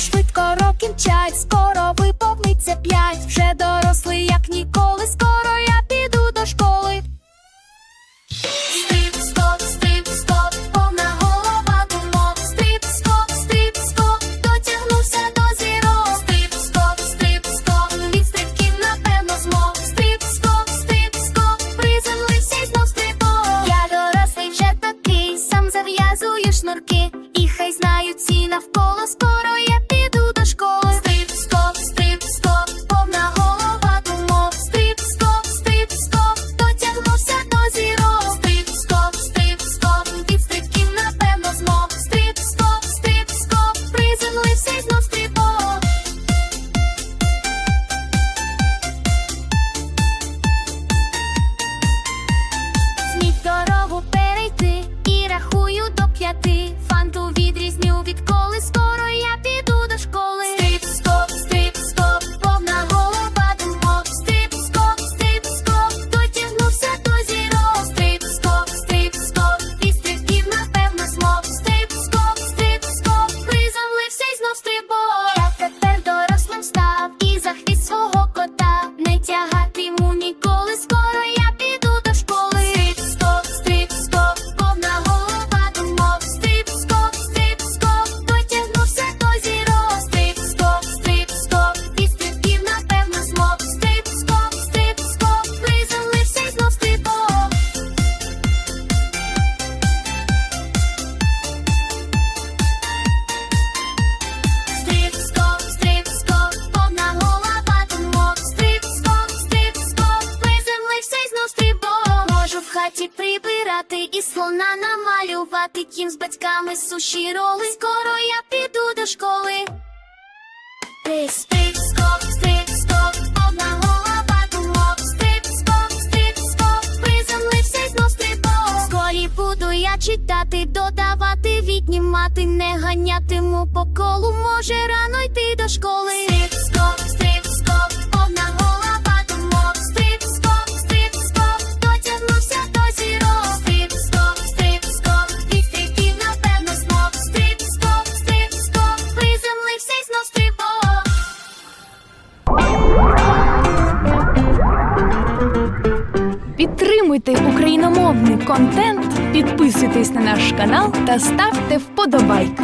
швидко років чать. Вона намалювати кім з батьками суші роли. Скоро я піду до школи. Стрип, стрип, скоп, стрип, скоп, одна голова думок. Стрип, скоп, стрип, скоп, приземлився й знов стрибок. В школі буду я читати, додавати, віднімати, не ганятиму по колу, може рано йти до школи. Підтримуйте україномовний контент, підписуйтесь на наш канал та ставте вподобайки.